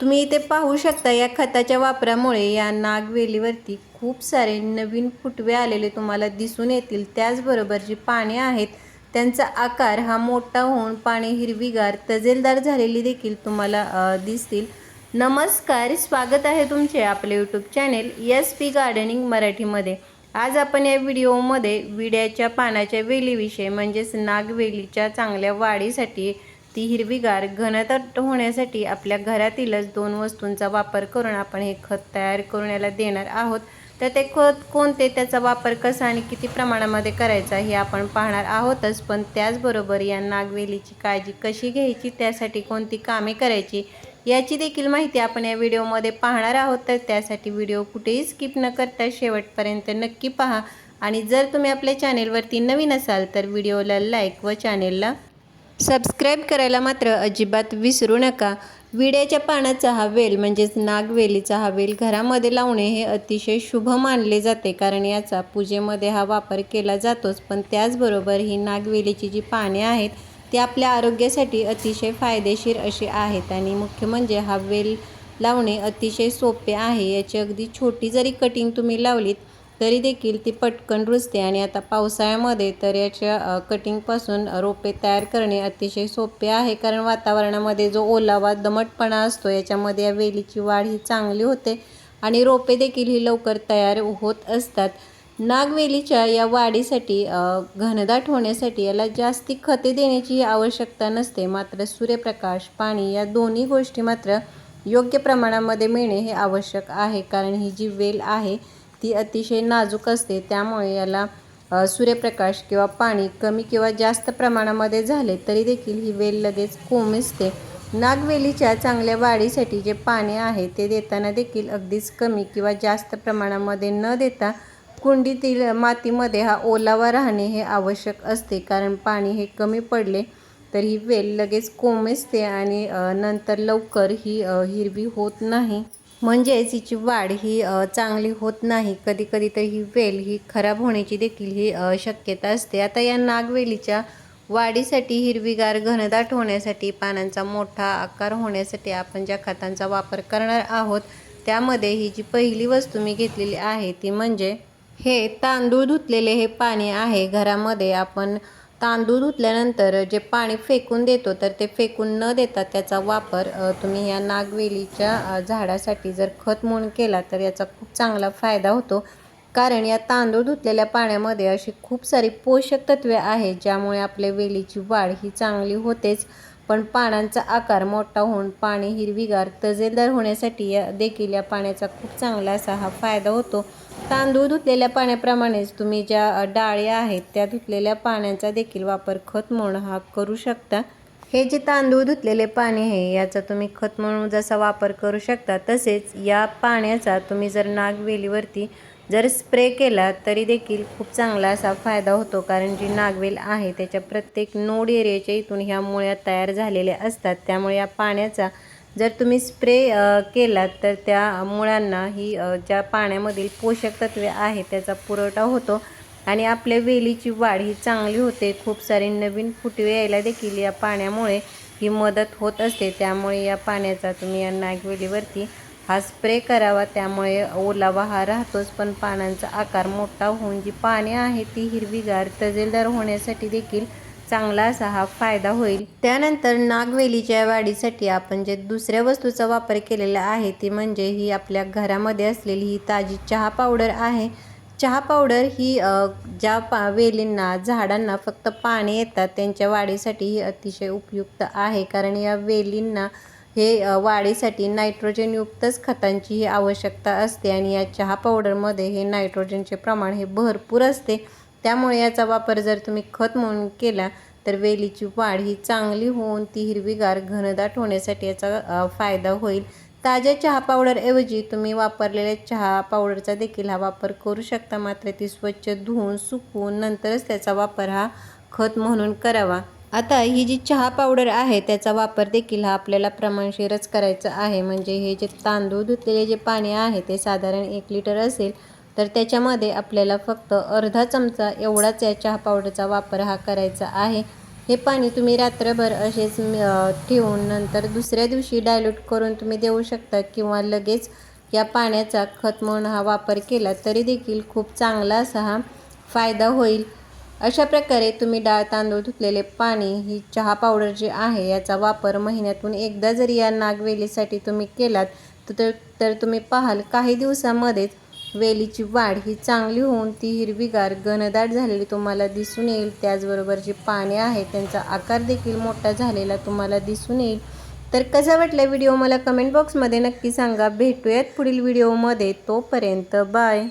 तुम्ही इथे पाहू शकता या खताच्या वापरामुळे या नागवेलीवरती खूप सारे नवीन फुटवे आलेले तुम्हाला दिसून येतील. त्याचबरोबर जी पाने आहेत त्यांचा आकार हा मोठा होऊन पाने हिरवीगार तजेलदार झालेली देखील तुम्हाला दिसतील. नमस्कार स्वागत आहे तुमचे आपले YouTube channel S P gardening मराठीमध्ये. आज आपण या व्हिडिओमध्ये विड्याच्या पानाच्या वेलीविषयी म्हणजेच नागवेलीच्या चांगल्या वाढीसाठी ती हिरवीगार घनदाट होण्यासाठी आपल्या घरातीलच दोन वस्तूंचा वापर करून आपण हे खत तयार करून याला देणार आहोत. तर ते खत कोणते त्याचा वापर कसा आणि किती प्रमाणामध्ये करायचा हे आपण पाहणार आहोतच. पण त्याचबरोबर या नागवेलीची काळजी कशी घ्यायची त्यासाठी कोणती कामे करायची याची देखील माहिती आपण या व्हिडिओमध्ये पाहणार आहोत. तर त्यासाठी व्हिडिओ कुठेही स्किप न करता शेवटपर्यंत नक्की पहा. आणि जर तुम्ही आपल्या चॅनेलवरती नवीन असाल तर व्हिडिओला लाईक व चॅनेलला सबस्क्राईब करायला मात्र अजिबात विसरू नका. विड्याच्या पानाचा हा वेल म्हणजेच नागवेलीचा हा वेल घरामध्ये लावणे हे अतिशय शुभ मानले जाते कारण याचा पूजेमध्ये हा वापर केला जातोच. पण त्याचबरोबर ही नागवेलीची जी पाने आहेत ती आपल्या आरोग्यासाठी अतिशय फायदेशीर अशी आहेत आणि मुख्य म्हणजे हा वेल लावणे अतिशय सोपे आहे. याची अगदी छोटी जरी कटिंग तुम्ही लावलीत तरी देखील ती पटकन रुजते आणि आता पावसाळ्यामध्ये तर याच्या कटिंगपासून रोपे तयार करणे अतिशय सोपे आहे. कारण वातावरणामध्ये जो ओलावा दमटपणा असतो याच्यामध्ये या वेलीची वाढ ही चांगली होते आणि रोपे देखील ही लवकर तयार होत असतात. नागवेलीच्या या वाढीसाठी घनदाट होण्यासाठी याला जास्ती खते देण्याची आवश्यकता नसते. मात्र सूर्यप्रकाश पाणी या दोन्ही गोष्टी मात्र योग्य प्रमाणामध्ये मिळणे हे आवश्यक आहे. कारण ही जी वेल आहे ती अतिशय नाजूक असते. त्यामुळे याला सूर्यप्रकाश किंवा पाणी कमी किंवा जास्त प्रमाणामध्ये झाले तरी देखील ही वेल लगेच कोमेजते नागवेलीच्या चांगल्या वाढीसाठी जे पाणी आहे ते देताना देखील अगदीच कमी किंवा जास्त प्रमाणामध्ये न देता कुंडीतील मातीमध्ये हा ओलावा राहणे हे आवश्यक असते. कारण पाणी हे कमी पडले तर ही वेल लगेच कोमेजते आणि नंतर लवकर ही हिरवी होत नाही. म्हणजेच हिची वाढ ही चांगली होत नाही. कधी कधी तर ही वेल ही खराब होण्याची देखील ही शक्यता असते. आता या नागवेलीच्या वाढीसाठी हिरवीगार घनदाट होण्यासाठी पानांचा मोठा आकार होण्यासाठी आपण ज्या खतांचा वापर करणार आहोत त्यामध्ये ही जी पहिली वस्तू मी घेतलेली आहे ती म्हणजे हे तांदूळ धुतलेले हे पाणी आहे. घरामध्ये आपण तांदूळ धुतल्यानंतर जे पाणी फेकून देतो तर ते फेकून न देता त्याचा वापर तुम्ही या नागवेलीच्या झाडासाठी जर खत म्हणून केला तर याचा खूप चांगला फायदा होतो. कारण या तांदूळ धुतलेल्या पाण्यामध्ये अशी खूप सारी पोषक तत्वे आहेत ज्यामुळे आपल्या वेलीची वाढ ही चांगली होतेच. पण पानांचा आकार मोठा होऊन पाणी हिरवीगार तजेलदार होण्यासाठी या देखील या पाण्याचा खूप चांगला असा हा फायदा होतो. तांदूळ धुतलेल्या पाण्याप्रमाणेच तुम्ही ज्या डाळ्या आहेत त्या धुतलेल्या पाण्याचा देखील वापर खत म्हणून हा करू शकता. हे जे तांदूळ धुतलेले पाणी आहे याचा तुम्ही खत म्हणून जसा वापर करू शकता तसेच या पाण्याचा तुम्ही जर नागवेलीवरती जर स्प्रे केला तरी देखील खूप चांगला असा फायदा होतो. कारण जी नागवेल आहे त्याच्या प्रत्येक नोड एरियाच्या इथून ह्या मुळ्या तयार झालेल्या असतात. त्यामुळे या पाण्याचा जर तुम्ही स्प्रे केलात तर त्या मुळांना ही ज्या पाण्यामधील पोषक तत्वे आहे त्याचा पुरवठा होतो. आणि आपल्या वेलीची वाढ ही चांगली होते. खूप सारे नवीन फुटवे यायला देखील या पाण्यामुळे ही मदत होत असते. त्यामुळे या पाण्याचा तुम्ही या नागवेलीवरती हा स्प्रे करावा. त्यामुळे ओलावा हा राहतोच पण पानांचा आकार मोठा होऊन जी पाने आहे ती हिरवीगार तजेलदार होण्यासाठी देखील चांगला असा हा फायदा होईल. त्यानंतर नागवेलीच्या वाढीसाठी आपण जे दुसऱ्या वस्तूचा वापर केलेला आहे ती म्हणजे ही आपल्या घरामध्ये असलेली ही ताजी चहा पावडर आहे. चहा पावडर ही ज्या पा वेलींना झाडांना फक्त पाने येतात त्यांच्या वाढीसाठी ही अतिशय उपयुक्त आहे. कारण या वेलींना हे वाढीसाठी नायट्रोजनयुक्तच खतांची ही आवश्यकता असते आणि या चहा पावडरमध्ये हे नायट्रोजनचे प्रमाण हे भरपूर असते. त्यामुळे याचा वापर जर तुम्ही खत म्हणून केला तर वेलीची वाढ ही चांगली होऊन ती हिरवीगार घनदाट होण्यासाठी याचा फायदा होईल. ताज्या चहा पावडरऐवजी तुम्ही वापरलेल्या चहा पावडरचा देखील हा वापर करू शकता. मात्र ती स्वच्छ धुवून सुकवून नंतरच त्याचा वापर हा खत म्हणून करावा. आता ही जी चहा पावडर आहे त्याचा वापर देखील हा आपल्याला प्रमाणशीरच करायचा आहे. म्हणजे हे जे तांदूळ धुतलेले जे पाणी आहे ते साधारण एक लिटर असेल तर त्याच्यामध्ये आपल्याला फक्त अर्धा चमचा एवढाच या चहा पावडरचा वापर हा करायचा आहे. हे पाणी तुम्ही रात्रभर असेच ठेवून नंतर दुसऱ्या दिवशी डायल्यूट करून तुम्ही देऊ शकता किंवा लगेच या पाण्याचा खत म्हणून हा वापर केला तरी देखील खूप चांगला असा हा फायदा होईल. अशा प्रकारे तुम्ही डाळ तांदूळ धुतलेले पाणी ही चहा पावडर जी आहे याचा वापर महिन्यातून एकदा जरी या नागवेलीसाठी तुम्ही केलात तर तर तुम्ही पाहाल काही दिवसामध्येच वेलीची वाढ ही चांगली होऊन ती हिरवीगार घनदाट झालेली तुम्हाला दिसून येईल. त्याचबरोबर जी पाने आहेत त्यांचा आकार देखील मोठा झालेला तुम्हाला दिसून येईल. तर कसा वाटला व्हिडिओ? मला कमेंट बॉक्समध्ये नक्की सांगा. भेटूयात पुढील व्हिडिओमध्ये. तोपर्यंत बाय.